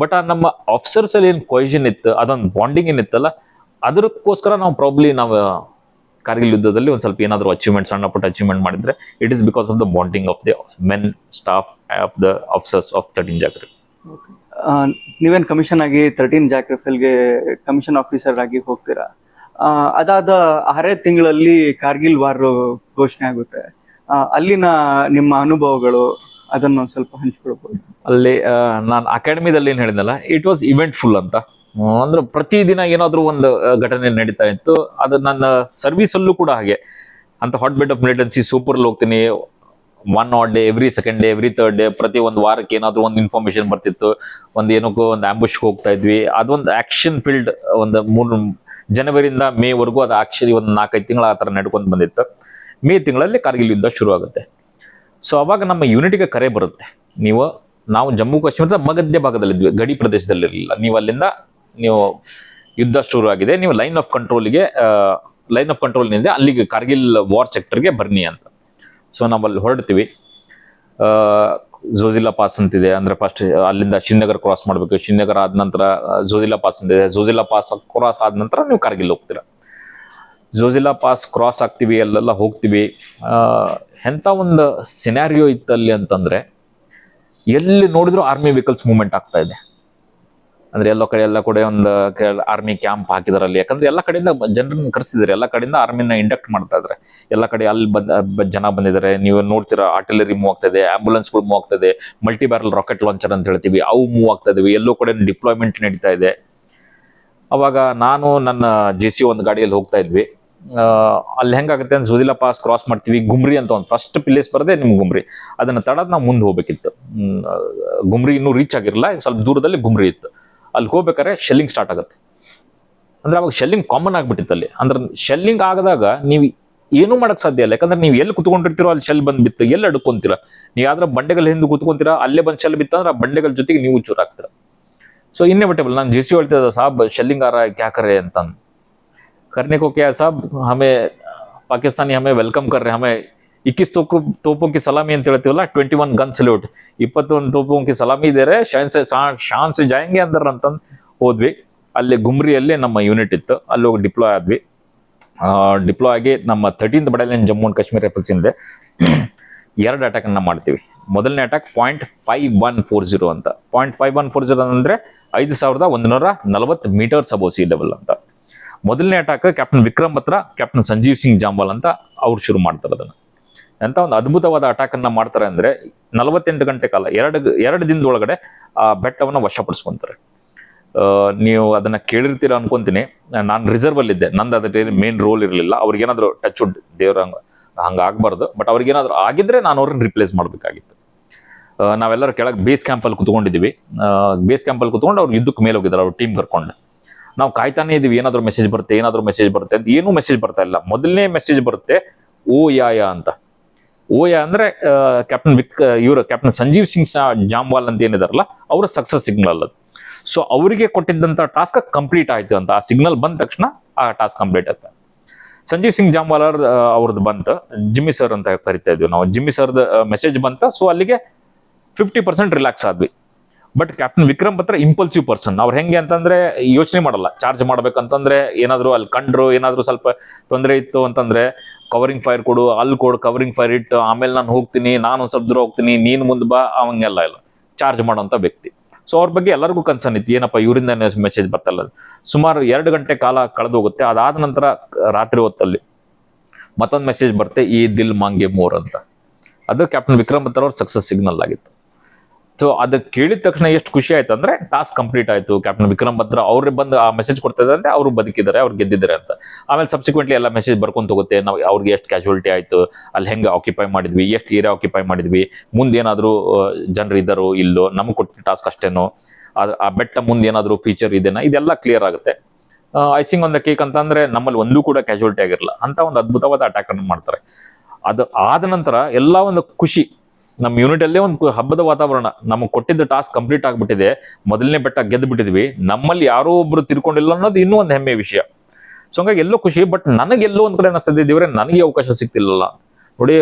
ಬಟ್ ಆ ನಮ್ಮ ಆಫ್ಸರ್ಸಲ್ಲಿ ಏನು ಕೊಯಿಷನ್ ಇತ್ತು, ಅದೊಂದು ಬಾಂಡಿಂಗ್ ಏನಿತ್ತಲ್ಲ ಅದಕ್ಕೋಸ್ಕರ ನಾವು ಪ್ರಾಬ್ಲಿ ನಾವು ಕಾರ್ಗಿಲ್ ಯುದ್ಧದಲ್ಲಿ ಒಂದು ಸ್ವಲ್ಪ ಏನಾದರೂ ಅಚೀವ್ಮೆಂಟ್ ಸಣ್ಣ ಪುಟ್ಟ ಅಚೀವ್ಮೆಂಟ್ ಮಾಡಿದ್ರೆ it is because of the bonding of the men staff of the officers of thirteen JAK Rif ನೀವೇನು ಕಮಿಷನ್ ಆಗಿ ತರ್ಟೀನ್ ಜಾಕ್ಗೆ ಕಮಿಷನ್ ಆಫೀಸರ್ ಆಗಿ ಹೋಗ್ತೀರಾ? ಅದಾದ ಆರೇ ತಿಂಗಳಲ್ಲಿ ಕಾರ್ಗಿಲ್ ವಾರ್ ಘೋಷಣೆ ಆಗುತ್ತೆ. ಅಲ್ಲಿನ ನಿಮ್ಮ ಅನುಭವಗಳು ಅದನ್ನು ಸ್ವಲ್ಪ ಹಂಚ್ಕೊಳ್ಬೋದು. ಅಲ್ಲಿ ನಾನು ಅಕಾಡೆಮಿದಲ್ಲಿ ಏನು ಹೇಳಿದ್ನಲ್ಲ ಇಟ್ ವಾಸ್ ಇವೆಂಟ್ಫುಲ್ ಅಂತ. ಹ್ಮ್, ಅಂದ್ರೆ ಪ್ರತಿದಿನ ಏನಾದ್ರೂ ಒಂದು ಘಟನೆ ನಡೀತಾ ಇತ್ತು. ಅದು ನನ್ನ ಸರ್ವಿಸ್ ಅಲ್ಲೂ ಕೂಡ ಹಾಗೆ. ಅಂತ hot bed of militancy super ಹೋಗ್ತೀನಿ. One or day every second day every third day ಪ್ರತಿ ಒಂದು ವಾರಕ್ಕೆ ಏನಾದ್ರೂ ಒಂದು ಇನ್ಫಾರ್ಮೇಶನ್ ಬರ್ತಿತ್ತು. ಒಂದು ಏನಕ್ಕೂ ಒಂದು ಆಂಬುಷ್ ಹೋಗ್ತಾ ಇದ್ವಿ. ಅದೊಂದು ಆಕ್ಷನ್ ಫೀಲ್ಡ್ ಒಂದು ಮೂರು, ಜನವರಿಯಿಂದ ಮೇವರೆಗೂ ಅದು ಆಕ್ಚುಲಿ ಒಂದು ನಾಲ್ಕೈದು ತಿಂಗಳ ಆ ಥರ ನಡ್ಕೊಂಡು ಬಂದಿತ್ತು. ಮೇ ತಿಂಗಳಲ್ಲಿ ಕಾರ್ಗಿಲ್ ಯುದ್ಧ ಶುರು ಆಗುತ್ತೆ ಸೊ ಅವಾಗ ನಮ್ಮ ಯೂನಿಟಿಗೆ ಕರೆ ಬರುತ್ತೆ. ನೀವು, ನಾವು ಜಮ್ಮು ಕಾಶ್ಮೀರದ ಮಗಧ್ಯ ಭಾಗದಲ್ಲಿದ್ವಿ. ಗಡಿ ಪ್ರದೇಶದಲ್ಲಿರಲಿಲ್ಲ. ನೀವು ಅಲ್ಲಿಂದ ನೀವು ಯುದ್ಧ ಶುರು ಆಗಿದೆ. ನೀವು ಲೈನ್ ಆಫ್ ಕಂಟ್ರೋಲ್ಗೆ ಲೈನ್ ಆಫ್ ಕಂಟ್ರೋಲ್ನಿಂದ ಅಲ್ಲಿಗೆ ಕಾರ್ಗಿಲ್ ವಾರ್ ಸೆಕ್ಟರ್ಗೆ ಬರ್ನಿ ಅಂತ. ಸೊ ಅಲ್ಲಿ ಹೊರಡ್ತೀವಿ. ಜೋಜಿಲಾ ಪಾಸ್ ಅಂತಿದೆ. ಅಂದ್ರೆ ಫಸ್ಟ್ ಅಲ್ಲಿಂದ ಶ್ರೀನಗರ್ ಕ್ರಾಸ್ ಮಾಡಬೇಕು. ಶ್ರೀನಗರ್ ಆದ ನಂತರ ಜೋಜಿಲಾ ಪಾಸ್ ಅಂತಿದೆ. ಜೋಜಿಲಾ ಪಾಸ್ ಕ್ರಾಸ್ ಆದ ನಂತರ ನೀವು ಕಾರ್ಗಿಲ್ ಹೋಗ್ತೀರಾ. ಜೋಜಿಲಾ ಪಾಸ್ ಕ್ರಾಸ್ ಆಗ್ತೀವಿ, ಅಲ್ಲೆಲ್ಲ ಹೋಗ್ತೀವಿ. ಎಂಥ ಒಂದು ಸಿನಾರಿಯೋ ಇತ್ತಲ್ಲಿ ಅಂತಂದ್ರೆ, ಎಲ್ಲಿ ನೋಡಿದ್ರು ಆರ್ಮಿ ವೆಹಿಕಲ್ಸ್ ಮೂವ್ಮೆಂಟ್ ಆಗ್ತಾ ಇದೆ. ಅಂದ್ರೆ ಎಲ್ಲ ಕಡೆ ಎಲ್ಲ ಕಡೆ ಒಂದು ಆರ್ಮಿ ಕ್ಯಾಂಪ್ ಹಾಕಿದಾರೆ ಯಾಕಂದ್ರೆ ಎಲ್ಲ ಕಡೆಯಿಂದ ಜನರನ್ನ ಕರೆಸಿದ್ದಾರೆ ಎಲ್ಲ ಕಡೆಯಿಂದ ಆರ್ಮಿನ ಇಂಡಕ್ಟ್ ಮಾಡ್ತಾ ಇದ್ದಾರೆ ಎಲ್ಲ ಕಡೆ ಅಲ್ಲಿ ಬಂದ ಜನ ಬಂದಿದ್ದಾರೆ ನೀವು ನೋಡ್ತೀರಾ ಆರ್ಟಿಲರಿ ಮೂವ್ ಆಗ್ತಾ ಇದೆ ಆಂಬುಲೆನ್ಸ್ಗಳು ಮೂವ್ ಆಗ್ತಾ ಇದೆ. ಮಲ್ಟಿ ಬ್ಯಾರಲ್ ರಾಕೆಟ್ ಲಾಂಚರ್ ಅಂತ ಹೇಳ್ತೀವಿ. ಅವು ಮೂವ್ ಆಗ್ತಾ ಇದಾವೆ. ಎಲ್ಲೋ ಕಡೆ ಡಿಪ್ಲಾಯ್ಮೆಂಟ್ ನಡೀತಾ ಇದೆ. ಅವಾಗ ನಾನು ನನ್ನ ಜೆ ಸಿ ಒಂದು ಗಾಡಿಯಲ್ಲಿ ಹೋಗ್ತಾ ಇದ್ವಿ. ಅಲ್ಲಿ ಹೆಂಗಾಗುತ್ತೆ ಅಂತ ಜೋಜಿಲಾ ಪಾಸ್ ಕ್ರಾಸ್ ಮಾಡ್ತೀವಿ. ಗುಮ್ರಿ ಅಂತ ಒಂದು ಫಸ್ಟ್ ಪ್ಲೇಸ್ ಬರದೆ ನಿಮ್ಗೆ ಗುಮ್ರಿ. ಅದನ್ನು ತಡದ್ ನಾವು ಮುಂದೆ ಹೋಗ್ಬೇಕಿತ್ತು. ಗುಮ್ರಿ ಇನ್ನೂ ರೀಚ್ ಆಗಿರಲಿಲ್ಲ. ಸ್ವಲ್ಪ ದೂರದಲ್ಲಿ ಗುಮ್ರಿ ಇತ್ತು. ಅಲ್ಲಿ ಹೋಗ್ಬೇಕಾದ್ರೆ ಶೆಲ್ಲಿಂಗ್ ಸ್ಟಾರ್ಟ್ ಆಗುತ್ತೆ. ಅಂದ್ರೆ ಅವಾಗ ಶೆಲ್ಲಿಂಗ್ ಕಾಮನ್ ಆಗಿಬಿಟ್ಟಿತ್ತು ಅಲ್ಲಿ ಅಂದ್ರೆ ಶೆಲ್ಲಿಂಗ್ ಆಗದಾಗ ನೀವು ಏನೂ ಮಾಡಕ್ಕೆ ಸಾಧ್ಯ ಇಲ್ಲ. ಯಾಕಂದ್ರೆ ನೀವು ಎಲ್ಲಿ ಕುತ್ಕೊಂಡಿರ್ತೀರೋ ಅಲ್ಲಿ ಶೆಲ್ ಬಂದು ಬಿತ್ತು ಎಲ್ಲಿ ಅಡ್ಕೊಂತೀರ? ನೀವು ಯಾವ್ದಾರ ಬಂಡೆಗಳ ಹಿಂದೆ ಕುತ್ಕೊಂತೀರಾ? ಅಲ್ಲೇ ಬಂದು ಶೆಲ್ ಬಿತ್ತಂದ್ರೆ ಆ ಬಂಡೆಗಳ ಜೊತೆಗೆ ನೀವು ಚೂರು ಆಗ್ತೀರ ಸೊ ಇನ್ನೆವಿಟೇಬಲ್ ನಾನು ಜಿ ಸಿ ಹೇಳ್ತಿದ್ದ ಸಾಬ್ ಶೆಲ್ಲಿಂಗ್ ಆರ ಕ್ಯಾಕರೆ ಅಂತ ಕರ್ನೆಕೋ ಕ್ಯಾ ಸಾಬ್, ಹಮೆ, ಪಾಕಿಸ್ತಾನಿ ಹಮೆ ವೆಲ್ಕಮ್ ಕರ್ರೆ ಹಮೆ. ಇಕ್ಕಿಸ್ ತೋಕು ಸಲಾಮಿ ಅಂತ ಹೇಳ್ತೀವಲ್ಲ ಟ್ವೆಂಟಿ ಒನ್ ಗನ್ ಸಲ್ಯೂಟ್ ಇಪ್ಪತ್ತೊಂದು ಕಿ ಸಲಾಮಿ ಇದ್ದಾರೆ. ಶಾನ್ಸ್ ಶಾನ್ಸ್ ಜಾಯಿಂಗ್ ಅಂದ್ರ ಅಂತಂದು ಹೋದ್ವಿ. ಅಲ್ಲಿ ಗುಮ್ರಿಯಲ್ಲಿ ನಮ್ಮ ಯೂನಿಟ್ ಇತ್ತು. ಅಲ್ಲಿ ಹೋಗಿ ಡಿಪ್ಲೋ ಆದ್ವಿ. ಡಿಪ್ಲೋ ಆಗಿ ನಮ್ಮ thirteenth battalion Jammu and Kashmir rifles ಇಂದ <clears throat> ಎರಡು ಅಟ್ಯಾಕ್ ಅನ್ನ ಮಾಡ್ತೀವಿ. ಮೊದಲನೇ attack point five one four zero ಅಂತ. Point five one four zero ಅಂದ್ರೆ ಐದು ಸಾವಿರದ ಒಂದೂರ ನಲವತ್ತು ಮೀಟರ್ಸ್ ಅಬೋ ಸಿ ಲೆವೆಲ್ ಅಂತ. ಮೊದಲನೇ ಅಟ್ಯಾಕ್ ಕ್ಯಾಪ್ಟನ್ ವಿಕ್ರಮ್ ಹತ್ರ ಕ್ಯಾಪ್ಟನ್ ಸಂಜೀವ್ ಸಿಂಗ್ ಜಾಂಬಾಲ್ ಅಂತ ಅವ್ರು ಶುರು ಮಾಡ್ತಾರೆ ಅದನ್ನ. ಅಂತ ಒಂದು ಅದ್ಭುತವಾದ ಅಟ್ಯಾಕ್ ಅನ್ನ ಮಾಡ್ತಾರೆ ಅಂದ್ರೆ ನಲವತ್ತೆಂಟು ಗಂಟೆ ಕಾಲ, ಎರಡು ಎರಡು ದಿನದೊಳಗಡೆ ಆ ಬೆಟ್ಟವನ್ನ ವಶಪಡಿಸ್ಕೊಂತಾರೆ. ನೀವು ಅದನ್ನ ಕೇಳಿರ್ತೀರ ಅನ್ಕೊಂತೀನಿ. ನಾನು ರಿಸರ್ವ್ ಅಲ್ಲಿ ಇದ್ದೆ. ನಂದು ಅದಕ್ಕೆ ಮೇನ್ ರೋಲ್ ಇರಲಿಲ್ಲ. ಅವ್ರಿಗೇನಾದ್ರು ಟಚ್ ಉಡ್ ದೇವ್ರ ಹಂಗ ಹಂಗ ಆಗ್ಬಾರ್ದು. ಬಟ್ ಅವ್ರಿಗೇನಾದ್ರು ಆಗಿದ್ರೆ ನಾನು ಅವ್ರನ್ನ ರಿಪ್ಲೇಸ್ ಮಾಡ್ಬೇಕಾಗಿತ್ತು. ನಾವೆಲ್ಲರೂ ಕೆಳಗೆ ಬೇಸ್ ಕ್ಯಾಂಪಲ್ಲಿ ಕುತ್ಕೊಂಡಿದ್ದೀವಿ. ಬೇಸ್ ಕ್ಯಾಂಪಲ್ಲಿ ಕುತ್ಕೊಂಡು ಅವ್ರು ಯುದ್ಧಕ್ಕೆ ಮೇಲೆ ಹೋಗಿದ್ದಾರೆ, ಅವ್ರ ಟೀಮ್ ಕರ್ಕೊಂಡು. ನಾವು ಕಾಯ್ತಾನೆ ಇದೀವಿ, ಏನಾದರೂ ಮೆಸೇಜ್ ಬರುತ್ತೆ, ಏನಾದರೂ ಮೆಸೇಜ್ ಬರುತ್ತೆ ಅಂತ. ಏನೂ ಮೆಸೇಜ್ ಬರ್ತಾ ಇಲ್ಲ. ಮೊದಲನೇ ಮೆಸೇಜ್ ಬರುತ್ತೆ, ಓ ಯಾ ಯಾ ಅಂತ. ಓ ಯಾ ಅಂದ್ರೆ ಕ್ಯಾಪ್ಟನ್ ವಿಕ್, ಇವರು ಕ್ಯಾಪ್ಟನ್ ಸಂಜೀವ್ ಸಿಂಗ್ ಜಾಮ್ವಾಲ್ ಅಂತ ಏನಿದಾರಲ್ಲ, ಅವರ ಸಕ್ಸಸ್ ಸಿಗ್ನಲ್ ಅದು. ಸೊ ಅವರಿಗೆ ಕೊಟ್ಟಿದ್ದಂಥ ಟಾಸ್ಕ್ ಕಂಪ್ಲೀಟ್ ಆಯ್ತು ಅಂತ. ಆ ಸಿಗ್ನಲ್ ಬಂದ ತಕ್ಷಣ ಆ ಟಾಸ್ಕ್ ಕಂಪ್ಲೀಟ್ ಆಯ್ತು. ಸಂಜೀವ್ ಸಿಂಗ್ ಜಾಮ್ವಾಲ್ ಅವ್ರ ಅವ್ರದ್ದು ಬಂತು. ಜಿಮ್ಮಿ ಸರ್ ಅಂತ ಕರಿತಾ ಇದ್ವಿ ನಾವು. ಜಿಮ್ಮಿ ಸರ್ದ ಮೆಸೇಜ್ ಬಂತು. ಸೊ ಅಲ್ಲಿಗೆ ಫಿಫ್ಟಿ ಪರ್ಸೆಂಟ್ ರಿಲ್ಯಾಕ್ಸ್ ಆದ್ವಿ. ಬಟ್ ಕ್ಯಾಪ್ಟನ್ ವಿಕ್ರಮ್ ಹತ್ರ ಇಂಪಲ್ಸಿವ್ ಪರ್ಸನ್ ಅವ್ರು ಹೆಂಗೆ ಅಂತಂದ್ರೆ ಯೋಚನೆ ಮಾಡಲ್ಲ. ಚಾರ್ಜ್ ಮಾಡ್ಬೇಕಂತಂದ್ರೆ ಏನಾದ್ರು ಅಲ್ಲಿ ಕಂಡ್ರು, ಏನಾದ್ರು ಸ್ವಲ್ಪ ತೊಂದರೆ ಇತ್ತು ಅಂತಂದ್ರೆ ಕವರಿಂಗ್ ಫೈರ್ ಕೊಡು, ಅಲ್ಲಿ ಕೊಡು ಕವರಿಂಗ್ ಫೈರ್ ಇಟ್ಟು ಆಮೇಲೆ ನಾನು ಹೋಗ್ತೀನಿ, ನಾನು ಸ್ವಲ್ಪ ದೂರ ಹೋಗ್ತೀನಿ, ನೀನು ಮುಂದೆ ಬಾ, ಅವಂಗೆಲ್ಲ ಇಲ್ಲ. ಚಾರ್ಜ್ ಮಾಡೋಂಥ ವ್ಯಕ್ತಿ. ಸೊ ಅವ್ರ ಬಗ್ಗೆ ಎಲ್ಲರಿಗೂ ಕನ್ಸರ್ನ್ ಇತ್ತು, ಏನಪ್ಪ ಇವರಿಂದ ಮೆಸೇಜ್ ಬರ್ತಲ್ಲ ಸುಮಾರು ಎರಡು ಗಂಟೆ ಕಾಲ ಕಳೆದು ಹೋಗುತ್ತೆ ಅದಾದ ನಂತರ ರಾತ್ರಿ ಹೊತ್ತಲ್ಲಿ ಮತ್ತೊಂದು ಮೆಸೇಜ್ ಬರುತ್ತೆ ಈ ದಿಲ್ ಮಾಂಗೆ ಮೋರ್ ಅಂತ. ಅದು ಕ್ಯಾಪ್ಟನ್ ವಿಕ್ರಮ್ ಅವ್ರ ಸಕ್ಸಸ್ ಸಿಗ್ನಲ್ ಆಗಿತ್ತು. ಸೊ ಅದಕ್ಕೆ ಕೇಳಿದ ತಕ್ಷಣ ಎಷ್ಟು ಖುಷಿ ಆಯ್ತು ಅಂದ್ರೆ ಟಾಸ್ಕ್ ಕಂಪ್ಲೀಟ್ ಆಯ್ತು. ಕ್ಯಾಪ್ಟನ್ ವಿಕ್ರಮ್ ಭದ್ರ ಅವ್ರಿಗೆ ಬಂದು ಆ ಮೆಸೇಜ್ ಕೊಡ್ತಾ ಇದ್ದಾರೆ ಅಂದ್ರೆ ಅವರು ಬದುಕಿದ್ದಾರೆ, ಅವ್ರು ಗೆದ್ದಿದ್ದಾರೆ ಅಂತ. ಆಮೇಲೆ ಸಬ್ಸಿಕ್ವೆಂಟ್ಲಿ ಎಲ್ಲ ಮೆಸೇಜ್ ಬರ್ಕೊಂಡು ಹೋಗುತ್ತೆ. ನಾವು ಅವ್ರಿಗೆ ಎಷ್ಟು ಕ್ಯಾಶುವಲ್ಟಿ ಆಯ್ತು, ಅಲ್ಲಿ ಹೆಂಗೆ ಆಕ್ಯುಪೈ ಮಾಡಿದ್ವಿ, ಎಷ್ಟು ಏರಿಯಾ ಆಕ್ಯುಪೈ ಮಾಡಿದ್ವಿ, ಮುಂದೆ ಏನಾದರೂ ಜನರು ಇದ್ದಾರೋ ಇಲ್ಲೋ, ನಮ್ಗೆ ಕೊಟ್ಟಿದ್ದ ಟಾಸ್ಕ್ ಅಷ್ಟೇನೋ, ಆ ಬೆಟ್ಟ ಮುಂದೆ ಏನಾದರೂ ಫೀಚರ್ ಇದೆನಾ, ಇದೆಲ್ಲ ಕ್ಲಿಯರ್ ಆಗುತ್ತೆ. ಐಸಿಂಗ್ ಆನ್ ದ ಕೇಕ್ ಅಂತಂದ್ರೆ ನಮ್ಮಲ್ಲಿ ಒಂದೂ ಕೂಡ ಕ್ಯಾಶುವಲ್ಟಿ ಆಗಿರಲ್ಲ ಅಂತ ಒಂದು ಅದ್ಭುತವಾದ ಅಟ್ಯಾಕ್ ಅನ್ನು ಮಾಡ್ತಾರೆ. ಅದು ಆದ ನಂತರ ಎಲ್ಲ ಒಂದು ಖುಷಿ. ನಮ್ಮ ಯೂನಿಟಲ್ಲೇ ಒಂದು ಹಬ್ಬದ ವಾತಾವರಣ. ನಮಗೆ ಕೊಟ್ಟಿದ್ದ ಟಾಸ್ಕ್ ಕಂಪ್ಲೀಟ್ ಆಗಿಬಿಟ್ಟಿದೆ. ಮೊದಲನೇ ಬೆಟ್ಟ ಗೆದ್ದು ಬಿಟ್ಟಿದ್ವಿ ನಮ್ಮಲ್ಲಿ ಯಾರೋ ಒಬ್ರು ತಿರ್ಕೊಂಡಿಲ್ಲ ಅನ್ನೋದು ಇನ್ನೂ ಒಂದು ಹೆಮ್ಮೆಯ ವಿಷಯ. ಸೊ ಹಂಗಾಗಿ ಎಲ್ಲೋ ಖುಷಿ ಬಟ್ ನನಗೆಲ್ಲೋ ಒಂದ್ ಕಡೆ ಅನಿಸ್ತದೆ ನನಗೆ ಅವಕಾಶ ಸಿಕ್ತಿಲ್ಲ ನೋಡಿ,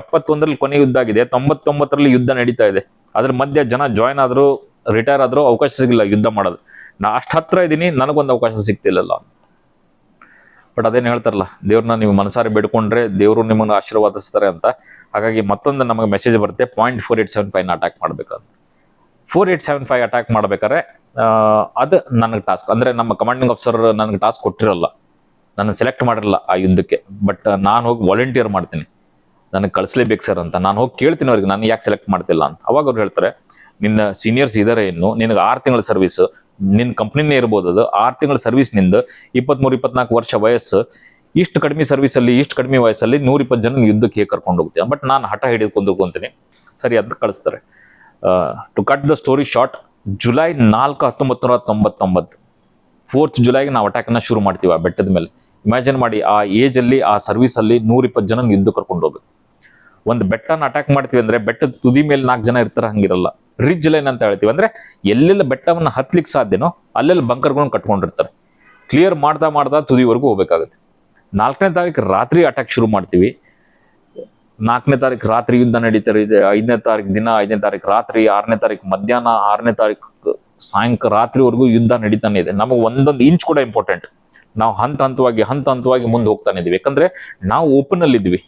ಎಪ್ಪತ್ತೊಂದರಲ್ಲಿ ಕೊನೆ ಯುದ್ಧ ಆಗಿದೆ, ತೊಂಬತ್ತೊಂಬತ್ತರಲ್ಲಿ ಯುದ್ಧ ನಡೀತಾ ಇದೆ. ಅದ್ರ ಮಧ್ಯೆ ಜನ ಜಾಯ್ನ್ ಆದ್ರು ರಿಟೈರ್ ಆದ್ರೂ ಅವಕಾಶ ಸಿಗಲಿಲ್ಲ ಯುದ್ಧ ಮಾಡೋದು. ನಾ ಅಷ್ಟು ಹತ್ರ ಇದ್ದೀನಿ, ನನಗೊಂದು ಅವಕಾಶ ಸಿಗ್ತಿಲ್ಲಲ್ಲ. ಬಟ್ ಅದೇನು ಹೇಳ್ತಾರಲ್ಲ, ದೇವ್ರನ್ನ ನೀವು ಮನಸಾರಿ ಬೇಡ್ಕೊಂಡ್ರೆ ದೇವರು ನಿಮ್ಮನ್ನು ಆಶೀರ್ವಾದಿಸ್ತಾರೆ ಅಂತ. ಹಾಗಾಗಿ ಮತ್ತೊಂದು ನಮಗೆ ಮೆಸೇಜ್ ಬರುತ್ತೆ ಪಾಯಿಂಟ್ ಫೋರ್ ಏಟ್ ಸೆವೆನ್ ಫೈವ್ನ ಅಟ್ಯಾಕ್ ಮಾಡಬೇಕಂತ four eight seven five attack ಮಾಡ್ಬೇಕಾದ್ರೆ ಅದು ನನಗೆ ಟಾಸ್ಕ್ ಅಂದರೆ ನಮ್ಮ ಕಮಾಂಡಿಂಗ್ ಆಫೀಸರ್ ನನಗೆ ಟಾಸ್ಕ್ ಕೊಟ್ಟಿರಲ್ಲ. ನನ್ನ ಸೆಲೆಕ್ಟ್ ಮಾಡಿರಲ್ಲ ಆ ಯುದ್ಧಕ್ಕೆ ಬಟ್ ನಾನು ಹೋಗಿ ವಾಲಂಟಿಯರ್ ಮಾಡ್ತೀನಿ. ನನಗೆ ಕಳಿಸ್ಲೇಬೇಕು ಸರ್ ಅಂತ. ನಾನು ಹೋಗಿ ಕೇಳ್ತೀನಿ ಅವ್ರಿಗೆ, ನಾನು ಯಾಕೆ ಸೆಲೆಕ್ಟ್ ಮಾಡ್ತಿಲ್ಲ ಅಂತ. ಅವಾಗ ಅವ್ರು ಹೇಳ್ತಾರೆ, ನಿನ್ನ ಸೀನಿಯರ್ಸ್ ಇದ್ದಾರೆ ಇನ್ನು, ನಿನಗೆ ಆರು ತಿಂಗಳ ಸರ್ವಿಸ್ ನಿನ್ನ ಕಂಪ್ನಿನೇ ಇರ್ಬೋದು ಅದು, ಆರು ತಿಂಗಳ ಸರ್ವಿಸ್ ಇಪ್ಪತ್ತ್ಮೂರು ಇಪ್ಪತ್ನಾಲ್ಕು ವರ್ಷ ವಯಸ್ಸು, ಇಷ್ಟು ಕಡಿಮೆ ಸರ್ವಿಸಲ್ಲಿ ಇಷ್ಟು ಕಡಿಮೆ ವಯಸ್ಸಲ್ಲಿ ನೂರಿಪ್ಪತ್ತು ಜನ ಯುದ್ಧಕ್ಕೆ ಹೇಗೆ ಕರ್ಕೊಂಡು ಹೋಗ್ತೀನಿ ಬಟ್ ನಾನು ಹಠ ಹಿಡಿದುಕೊಂಡು ಕುಂತೀನಿ. ಸರಿ ಅಂತ ಕಳಿಸ್ತಾರೆ. To cut the story short July ನಾಲ್ಕು ಹತ್ತೊಂಬತ್ತು ನೂರ ತೊಂಬತ್ತೊಂಬತ್ತು ಫೋರ್ತ್ ಜುಲೈಗೆ ನಾವು ಅಟ್ಯಾಕನ್ನು ಶುರು ಮಾಡ್ತೀವಿ ಆ ಬೆಟ್ಟದ ಮೇಲೆ. ಇಮ್ಯಾಜಿನ್ ಮಾಡಿ, ಆ ಏಜಲ್ಲಿ ಆ ಸರ್ವಿಸಲ್ಲಿ ನೂರಿಪ್ಪತ್ತು ಜನ ಯುದ್ಧ ಕರ್ಕೊಂಡು ಹೋಗ್ಬೇಕು. ಒಂದು ಬೆಟ್ಟನ ಅಟ್ಯಾಕ್ ಮಾಡ್ತೀವಿ ಅಂದರೆ ಬೆಟ್ಟದ ತುದಿ ಮೇಲೆ ನಾಲ್ಕು ಜನ ಇರ್ತಾರೆ, ಹಂಗಿರಲ್ಲ. ರಿಜ್ ಲೈನ್ ಅಂತ ಹೇಳ್ತೀವಿ. ಅಂದ್ರೆ ಎಲ್ಲೆಲ್ಲ ಬೆಟ್ಟವನ್ನ ಹತ್ಲಿಕ್ಕೆ ಸಾಧ್ಯನೋ ಅಲ್ಲೆಲ್ಲ ಬಂಕರ್ಗಳನ್ನ ಕಟ್ಕೊಂಡಿರ್ತಾರೆ. ಕ್ಲಿಯರ್ ಮಾಡ್ತಾ ಮಾಡ್ತಾ ತುದಿವರೆಗೂ ಹೋಗ್ಬೇಕಾಗುತ್ತೆ. ನಾಲ್ಕನೇ ತಾರೀಕು ರಾತ್ರಿ ಅಟ್ಯಾಕ್ ಶುರು ಮಾಡ್ತೀವಿ. ನಾಲ್ಕನೇ ತಾರೀಕು ರಾತ್ರಿ ಯುದ್ಧ ನಡೀತಾರೆ ಇದೆ. ಐದನೇ ತಾರೀಕು ದಿನ, ಐದನೇ ತಾರೀಕು ರಾತ್ರಿ, ಆರನೇ ತಾರೀಕು ಮಧ್ಯಾಹ್ನ, ಆರನೇ ತಾರೀಕು ಸಾಯಂಕಾಲ ರಾತ್ರಿವರೆಗೂ ಯುದ್ಧ ನಡೀತಾನೆ ಇದೆ. ನಮಗೆ ಒಂದೊಂದು ಇಂಚ್ ಕೂಡ ಇಂಪಾರ್ಟೆಂಟ್ ನಾವು ಹಂತ ಹಂತವಾಗಿ ಹಂತ ಹಂತವಾಗಿ ಮುಂದೆ ಹೋಗ್ತಾನೆ ಇದೀವಿ. ಯಾಕಂದ್ರೆ ನಾವು ಓಪನ್ ಅಲ್ಲಿ ಇದ್ವಿ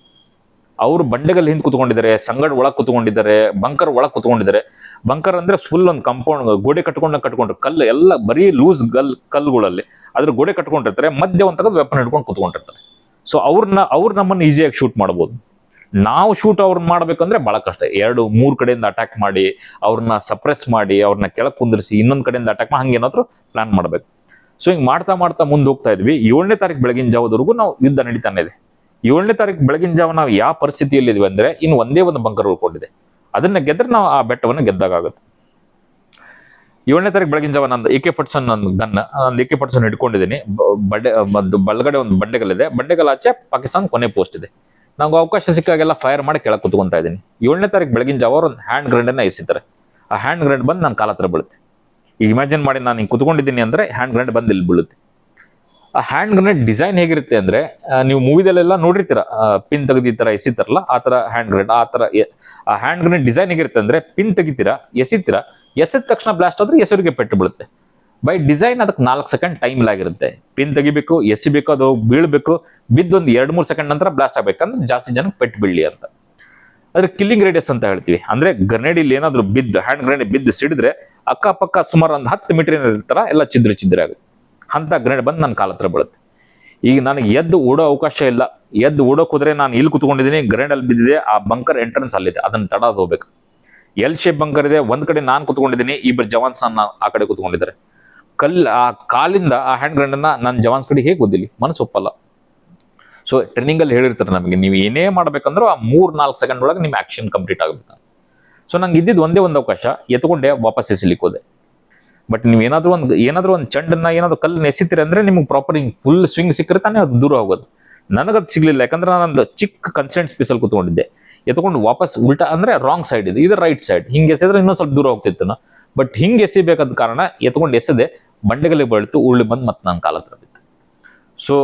ಅವರು ಬಂಡೆಗಲ್ಲಿ ಹಿಂದೆ ಕುತ್ಕೊಂಡಿದ್ದಾರೆ, ಸಂಗಡ್ ಒಳಗೆ ಕುತ್ಕೊಂಡಿದ್ದಾರೆ ಬಂಕರ್ ಒಳಗೆ ಕುತ್ಕೊಂಡಿದ್ದಾರೆ. ಬಂಕರ್ ಅಂದ್ರೆ ಫುಲ್ ಒಂದು ಕಾಂಪೌಂಡ್ ಗೋಡೆ ಕಟ್ಕೊಂಡು ಕಟ್ಕೊಂಡ್ರು. ಕಲ್ಲು ಎಲ್ಲ ಬರೀ ಲೂಸ್ ಗಲ್, ಕಲ್ಲುಗಳಲ್ಲಿ. ಅದ್ರ ಗೋಡೆ ಕಟ್ಕೊಂಡಿರ್ತಾರೆ, ಮಧ್ಯೆ ಒಂದು ತಗದು ವೆಪನ್ ಹಿಡ್ಕೊಂಡು ಕುತ್ಕೊಂಡಿರ್ತಾರೆ. ಸೊ ಅವ್ರನ್ನ ಅವ್ರ ನಮ್ಮನ್ನು ಈಸಿಯಾಗಿ ಶೂಟ್ ಮಾಡ್ಬೋದು. ನಾವು ಶೂಟ್ ಅವ್ರನ್ನ ಮಾಡ್ಬೇಕಂದ್ರೆ ಬಹಳ ಕಷ್ಟ. ಎರಡು, ಮೂರು ಕಡೆಯಿಂದ ಅಟ್ಯಾಕ್ ಮಾಡಿ ಅವ್ರನ್ನ ಸಪ್ರೆಸ್ ಮಾಡಿ ಅವ್ರನ್ನ ಕೆಳಗೆ ಕುಂದಿರಿಸಿ, ಇನ್ನೊಂದು ಕಡೆಯಿಂದ ಅಟ್ಯಾಕ್ ಮಾಡಿ ಹಂಗೇನಾದ್ರು ಪ್ಲಾನ್ ಮಾಡ್ಬೇಕು. ಸೊ ಹಿಂಗೆ ಮಾಡ್ತಾ ಮಾಡ್ತಾ ಮುಂದೆ ಹೋಗ್ತಾ ಇದ್ವಿ. ಏಳನೇ ತಾರೀಕು ಬೆಳಗಿನ ಜಾವದವರೆಗೂ ನಾವು ಯುದ್ಧ ನಡೀತಾನೆ ಇದೆ. ಏಳನೇ ತಾರೀಕು ಬೆಳಗಿನ ಜಾವ ನಾವು ಯಾವ ಪರಿಸ್ಥಿತಿಯಲ್ಲಿ ಇದೀವಿ ಅಂದ್ರೆ, ಇನ್ನು ಒಂದೇ ಒಂದು ಬಂಕರ್ ಉಳ್ಕೊಂಡಿದೆ. ಅದನ್ನ ಗೆದ್ರೆ ನಾವು ಆ ಬೆಟ್ಟವನ್ನು ಗೆದ್ದಾಗುತ್ತೆ ಏಳನೇ ತಾರೀಕು ಬೆಳಗಿನ ಜಾವ ನಂದು ಎ ಕೆ ಪಟ್ಸನ್ ನನ್ನ ಗನ್ ಒಂದು ಎ ಕೆ ಪಟ್ಸನ್ ಹಿಡ್ಕೊಂಡಿದ್ದೀನಿ. ಬಡ್ಡೆ ಒಂದು ಬಲಗಡೆ ಒಂದು ಬಂಡೆಗಲ್ಲಿದೆ ಬಂಡೆಗಲ್ ಆಚೆ ಪಾಕಿಸ್ತಾನ ಕೊನೆ ಪೋಸ್ಟ್ ಇದೆ. ನಂಗೆ ಅವಕಾಶ ಸಿಕ್ಕಾಗೆಲ್ಲ ಫೈರ್ ಮಾಡಿ ಕೆಳಗೆ ಕುತ್ಕೊತಾ ಇದ್ದೀನಿ. ಏಳನೇ ತಾರೀಕು ಬೆಳಗಿನ ಜಾವ ಅವ್ರು ಒಂದು ಹ್ಯಾಂಡ್ ಗ್ರೆಂಡನ್ನ ಎಸಿತಾರೆ. ಆ ಹ್ಯಾಂಡ್ ಗ್ರೈಂಡ್ ಬಂದು ನನ್ನ ಕಾಲ ಹತ್ರ ಬೀಳುತ್ತೆ. ಈಗ ಇಮ್ಯಾಜಿನ್ ಮಾಡಿ ನಾನು ಹಿಂಗೆ ಕುತ್ಕೊಂಡಿದ್ದೀನಿ ಅಂದರೆ ಹ್ಯಾಂಡ್ ಗ್ರೆಂಡ್ ಬಂದು ಇಲ್ಲಿ ಬೀಳುತ್ತೆ. ಆ ಹ್ಯಾಂಡ್ ಗ್ರೆನೇಡ್ ಡಿಸೈನ್ ಹೇಗಿರುತ್ತೆ ಅಂದ್ರೆ ನೀವು ಮೂವಿದಲ್ಲೆಲ್ಲ ನೋಡಿರ್ತೀರ ಪಿನ್ ತೆಗೆದು ತರ ಎಸಿತಾರಲ್ಲ, ಆ ತರ ಹ್ಯಾಂಡ್ ಗ್ರೆನೇಡ್ ಆ ತರ ಆ ಹ್ಯಾಂಡ್ ಗ್ರೆನೇಡ್ ಡಿಸೈನ್ ಹೇಗಿರುತ್ತೆ ಅಂದ್ರೆ ಪಿನ್ ತೆಗಿತೀರಾ, ಎಸಿತೀರಾ, ಎಸಿದ ತಕ್ಷಣ ಬ್ಲಾಸ್ಟ್ ಆದ್ರೆ ಎಸರಿಗೆ ಪೆಟ್ಟು ಬೀಳುತ್ತೆ. ಬೈ ಡಿಸೈನ್ ಅದಕ್ಕೆ ನಾಲ್ಕು ಸೆಕೆಂಡ್ ಟೈಮ್ ಆಗಿರುತ್ತೆ. ಪಿನ್ ತೆಗಿಬೇಕು, ಎಸಿಬೇಕು, ಅದು ಬೀಳ್ಬೇಕು ಬಿದ್ದು ಒಂದು ಎರಡು ಮೂರು ಸೆಕೆಂಡ್ ನಂತರ ಬ್ಲಾಸ್ಟ್ ಆಗ್ಬೇಕಂದ್ರೆ ಜಾಸ್ತಿ ಜನಕ್ಕೆ ಪೆಟ್ಟು ಬೀಳಲಿ ಅಂತ. ಅದ್ರ ಕಿಲ್ಲಿಂಗ್ ರೇಡಿಯಸ್ ಅಂತ ಹೇಳ್ತೀವಿ. ಅಂದ್ರೆ ಗ್ರೆನೇಡ್ ಇಲ್ಲಿ ಏನಾದ್ರು ಬಿದ್ದು ಹ್ಯಾಂಡ್ ಗ್ರೆನೇಡ್ ಬಿದ್ದು ಸಿಡಿದ್ರೆ ಅಕ್ಕಪಕ್ಕ ಸುಮಾರು ಒಂದು ಹತ್ತು ಮೀಟರ್ ಇರ್ತಾರ ಎಲ್ಲ ಚಿದ್ರ ಚಿದ್ರ ಆಗುತ್ತೆ ಅಂತ ಗ್ರೆನೇಡ್ ಬಂದು ನನ್ನ ಕಾಲ ಹತ್ರ ಬೀಳುತ್ತೆ. ಈಗ ನನಗೆ ಎದ್ದು ಓಡೋ ಅವಕಾಶ ಇಲ್ಲ. ಎದ್ದು ಓಡೋ ಹೋದ್ರೆ ನಾನು ಇಲ್ಲಿ ಕುತ್ಕೊಂಡಿದ್ದೀನಿ ಗ್ರೆನೇಡ್ ಅಲ್ಲಿ ಬಿದ್ದಿದೆ, ಆ ಬಂಕರ್ ಎಂಟ್ರೆನ್ಸ್ ಅಲ್ಲಿದೆ. ಅದನ್ನು ತಡದು ಹೋಗ್ಬೇಕು. ಎಲ್ ಶೇಪ್ ಬಂಕರ್ ಇದೆ, ಒಂದು ಕಡೆ ನಾನು ಕುತ್ಕೊಂಡಿದ್ದೀನಿ ಇಬ್ಬರು ಜವಾನ್ಸ್ ನನ್ನ ಆ ಕಡೆ ಕುತ್ಕೊಂಡಿದ್ದಾರೆ. ಕಲ್, ಆ ಕಾಲಿಂದ ಆ ಹ್ಯಾಂಡ್ ಗ್ರೆನೇಡನ್ನ ನನ್ನ ಜವಾನ್ಸ್ ಕಡೆ ಹೇಗೆ ಓದಿಲಿ ಮನಸ್ಸು ಒಪ್ಪಲ್ಲ. ಸೊ ಟ್ರೈನಿಂಗ್ ಅಲ್ಲಿ ಹೇಳಿರ್ತಾರೆ ನಮಗೆ, ನೀವು ಏನೇ ಮಾಡ್ಬೇಕಂದ್ರೂ ಆ ಮೂರ್ ನಾಲ್ಕು ಸೆಕೆಂಡ್ ಒಳಗೆ ನಿಮ್ಮ ಆಕ್ಷನ್ ಕಂಪ್ಲೀಟ್ ಆಗಬೇಕು. ಸೊ ನಂಗೆ ಇದ್ದಿದ್ದು ಒಂದೇ ಒಂದು ಅವಕಾಶ, ಎತ್ಕೊಂಡೆ ವಾಪಸ್ ಎಸಿಲಿಕ್ಕೆ ಹೋದೆ. ಬಟ್ ನೀವು ಏನಾದರೂ ಒಂದು ಏನಾದರೂ ಒಂದು ಚಂಡನ್ನ ಏನಾದರೂ ಕಲ್ಲು ಎಸಿತೀರಿ ಅಂದ್ರೆ ನಿಮ್ಗೆ ಪ್ರಾಪರ್ ಹಿಂಗೆ ಫುಲ್ ಸ್ವಿಂಗ್ ಸಿಕ್ಕರೆ ತಾನೇ ಅದು ದೂರ ಹೋಗೋದು. ನನಗದು ಸಿಗ್ಲಿಲ್ಲ, ಯಾಕಂದ್ರೆ ನಾನೊಂದು ಚಿಕ್ಕ ಕನ್ಸೆಂಟ್ ಸ್ಪೀಸಲ್ಲಿ ಕೂತ್ಕೊಂಡಿದ್ದೆ. ಎತ್ಕೊಂಡು ವಾಪಸ್ ಉಲ್ಟಾ ಅಂದ್ರೆ ರಾಂಗ್ ಸೈಡ್ ಇದೆ, ಇದು ರೈಟ್ ಸೈಡ್ ಹಿಂಗೆ ಎಸೆದ್ರೆ ಇನ್ನೊಂದು ಸ್ವಲ್ಪ ದೂರ ಹೋಗ್ತಿತ್ತು ನಾ ಬಟ್ ಹಿಂಗೆ ಎಸಿಬೇಕಾದ ಕಾರಣ ಎತ್ಕೊಂಡು ಎಸೆದೆ ಬಂಡೆಗಲ್ಲಿ ಬಳಿತು, ಉರುಳಿ ಬಂದು ಮತ್ತೆ ನನ್ನ ಕಾಲ ಹತ್ರ ಬಿತ್ತು. ಸೊ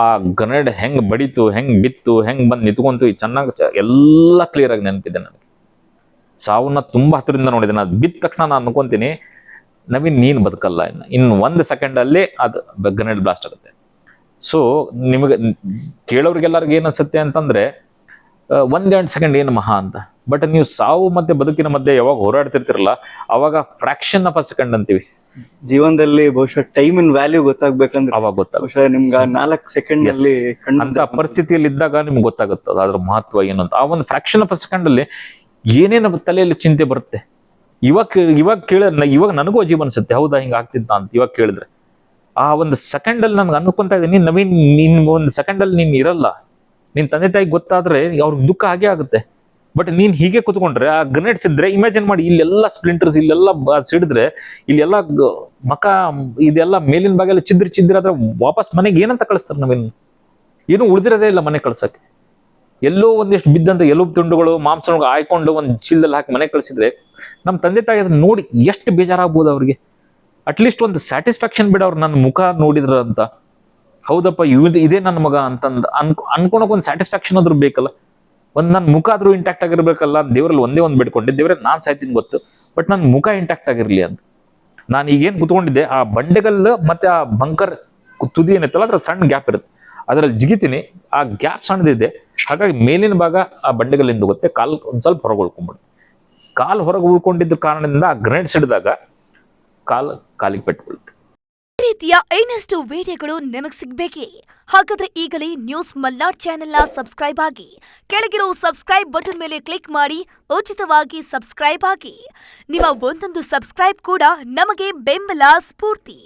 ಆ ಗ್ರನೇಡ್ ಹೆಂಗ್ ಬಡಿತು, ಹೆಂಗ್ ಬಿತ್ತು, ಹೆಂಗ್ ಬಂದು ನಿಂತ್ಕೊಂತು ಚೆನ್ನಾಗಿ ಎಲ್ಲ ಕ್ಲಿಯರ್ ಆಗಿ ನೆನಪಿದೆ ನನಗೆ. ಸಾವನ್ನ ತುಂಬಾ ಹತ್ತಿರದಿಂದ ನೋಡಿದ್ದೇನೆ ಅದು ಬಿದ್ದ ತಕ್ಷಣ ನಾನು ಅನ್ಕೊಂತೀನಿ ನವೀನ್ ನೀನು ಬದುಕಲ್ಲ. ಇನ್ನು ಇನ್ನು ಒಂದು ಸೆಕೆಂಡಲ್ಲಿ ಅದು ಗ್ರನೇಡ್ ಬ್ಲಾಸ್ಟ್ ಆಗುತ್ತೆ. ಸೊ ನಿಮಗೆ ಕೇಳೋರಿಗೆಲ್ಲರಿಗೂ ಏನು ಅನ್ಸುತ್ತೆ ಅಂತಂದ್ರೆ ಒಂದೆರಡು ಸೆಕೆಂಡ್ ಏನು ಮಹಾ ಅಂತ. ಬಟ್ ನೀವು ಸಾವು ಮತ್ತೆ ಬದುಕಿನ ಮಧ್ಯೆ ಯಾವಾಗ ಹೋರಾಡ್ತಿರ್ತಿರಲ್ಲ ಅವಾಗ ಫ್ರಾಕ್ಷನ್ ಆಫ್ ಅ ಸೆಕೆಂಡ್ ಅಂತೀವಿ. ಜೀವನದಲ್ಲಿ ಬಹುಶಃ ಇನ್ ವ್ಯಾಲ್ಯೂ ಗೊತ್ತಾಗ್ಬೇಕಂದ್ರೆ ಅವಾಗ ಬಹುಶಃ ನಿಮ್ಗೆ ನಾಲ್ಕು ಸೆಕೆಂಡ್ ಅಲ್ಲಿ ಅಂತ ಪರಿಸ್ಥಿತಿಯಲ್ಲಿ ಇದ್ದಾಗ ನಿಮ್ಗೆ ಗೊತ್ತಾಗುತ್ತೆ ಅದು ಅದ್ರ ಮಹತ್ವ ಏನು ಅಂತ. ಆ ಒಂದು ಫ್ರಾಕ್ಷನ್ ಆಫ್ ಅ ಸೆಕೆಂಡ್ ಅಲ್ಲಿ ಏನೇನು ತಲೆಯಲ್ಲಿ ಚಿಂತೆ ಬರುತ್ತೆ? ಇವಾಗ ಇವಾಗ ಕೇಳ ಇವಾಗ ನನಗೂ ಅಜೀಬ್ ಅನ್ಸುತ್ತೆ. ಹೌದಾ, ಹಿಂಗೆ ಆಗ್ತಿದ್ದ ಅಂತ ಇವಾಗ ಕೇಳಿದ್ರೆ. ಆ ಒಂದು ಸೆಕೆಂಡ್ ಅಲ್ಲಿ ನನ್ಗೆ ಅನ್ಕೊಂತ ಇದ್ದೀನಿ ನವೀನ್, ನಿನ್ ಒಂದು ಸೆಕೆಂಡ್ ಅಲ್ಲಿ ನೀನ್ ಇರಲ್ಲ. ನಿನ್ನ ತಂದೆ ತಾಯಿ ಗೊತ್ತಾದ್ರೆ ಅವ್ರಿಗೆ ದುಃಖ ಆಗೇ ಆಗುತ್ತೆ. ಬಟ್ ನೀನ್ ಹೀಗೆ ಕುತ್ಕೊಂಡ್ರೆ, ಆ ಗ್ರನೇಡ್ಸ್ ಇದ್ರೆ ಇಮ್ಯಾಜಿನ್ ಮಾಡಿ, ಇಲ್ಲೆಲ್ಲ ಸ್ಪ್ಲಿಂಟರ್ಸ್ ಇಲ್ಲೆಲ್ಲ ಸಿಡಿದ್ರೆ, ಇಲ್ಲೆಲ್ಲ ಮಕ, ಇದೆಲ್ಲ ಮೇಲಿನ ಭಾಗ ಚಿದ್ರ ಚಿದ್ರ ಆದ್ರೆ ವಾಪಸ್ ಮನೆಗೆ ಏನಂತ ಕಳಿಸ್ತಾರೆ ನವೀನ್? ಏನು ಉಳಿದಿರೋದೇ ಇಲ್ಲ ಮನೆ ಕಳ್ಸಕ್ಕೆ. ಎಲ್ಲೋ ಒಂದಿಷ್ಟು ಬಿದ್ದಂತ ಎಲುಬು ತುಂಡುಗಳು ಮಾಂಸಗಳಿಗೆ ಆಯ್ಕೊಂಡು ಒಂದು ಚೀಲದಲ್ಲಿ ಹಾಕಿ ಮನೆ ಕಳಿಸಿದ್ರೆ ನಮ್ಮ ತಂದೆ ತಾಯಿ ಅದನ್ನ ನೋಡಿ ಎಷ್ಟು ಬೇಜಾರಾಗ್ಬೋದು ಅವ್ರಿಗೆ. ಅಟ್ಲೀಸ್ಟ್ ಒಂದು ಸ್ಯಾಟಿಸ್ಫ್ಯಾಕ್ಷನ್ ಬಿಡ ಅವ್ರು ನನ್ನ ಮುಖ ನೋಡಿದ್ರ ಅಂತ. ಹೌದಪ್ಪ ಇವ್ ಇದೇ ನನ್ನ ಮಗ ಅಂತಂದು ಅನ್ಕೊ ಅನ್ಕೊಳಕ್ ಒಂದು ಸ್ಯಾಟಿಸ್ಫ್ಯಾಕ್ಷನ್ ಆದ್ರೂ ಬೇಕಲ್ಲ. ಒಂದು ನನ್ನ ಮುಖ ಆದ್ರೂ ಇಂಟ್ಯಾಕ್ಟ್ ಆಗಿರ್ಬೇಕಲ್ಲ ದೇವರಲ್ಲಿ ಒಂದೇ ಒಂದು ಬಿಡ್ಕೊಂಡೆ ದೇವ್ರೆ ನಾನು ಸಾಯ್ತೀನಿ ಗೊತ್ತು. ಬಟ್ ನನ್ನ ಮುಖ ಇಂಟ್ಯಾಕ್ಟ್ ಆಗಿರ್ಲಿ ಅಂತ. ನಾನು ಈಗೇನು ಕುತ್ಕೊಂಡಿದ್ದೆ, ಆ ಬಂಡೆಗಲ್ಲು ಮತ್ತೆ ಆ ಬಂಕರ್ ತುದಿ ಏನಿತ್ತಲ್ಲ ಅದ್ರ ಸಣ್ಣ ಗ್ಯಾಪ್ ಇರುತ್ತೆ. ಅದ್ರಲ್ಲಿ ಜಿಗಿತೀನಿ, ಆ ಗ್ಯಾಪ್ ಸಣ್ಣದಿದೆ. ಹಾಗಾಗಿ ಮೇಲಿನ ಭಾಗ ಆ ಬಂಡೆಗಲ್ಲಿಂದ ಗೊತ್ತೆ, ಕಾಲ್ ಒಂದು ಸ್ವಲ್ಪ ಹೊರಗೆ ಉಳ್ಕೊಂಡ್ಬಿಡು ಕಾಲ್ ಹೊರಗೆ ಉಳ್ಕೊಂಡಿದ್ದ ಕಾರಣದಿಂದ ಗ್ರೆನೇಡ್ ಸಿಡಿದಾಗ ಕಾಲ್ ಕಾಲಿಗೆ ಪೆಟ್ಕೊಳ್ತು ಈ ರೀತಿಯ ಇನ್ನಷ್ಟು ವಿಡಿಯೋಗಳು ನಿಮಗೆ ಸಿಗ್ಬೇಕೇ? ಹಾಗಾದ್ರೆ ಈಗಲೇ ನ್ಯೂಸ್ ಮಲ್ನಾಡ್ ಚಾನೆಲ್ನ ಸಬ್ಸ್ಕ್ರೈಬ್ ಆಗಿ, ಕೆಳಗಿರೋ ಸಬ್ಸ್ಕ್ರೈಬ್ ಬಟನ್ ಮೇಲೆ ಕ್ಲಿಕ್ ಮಾಡಿ, ಉಚಿತವಾಗಿ ಸಬ್ಸ್ಕ್ರೈಬ್ ಆಗಿ. ನಿಮ್ಮ ಒಂದೊಂದು ಸಬ್ಸ್ಕ್ರೈಬ್ ಕೂಡ ನಮಗೆ ಬೆಂಬಲ ಸ್ಫೂರ್ತಿ.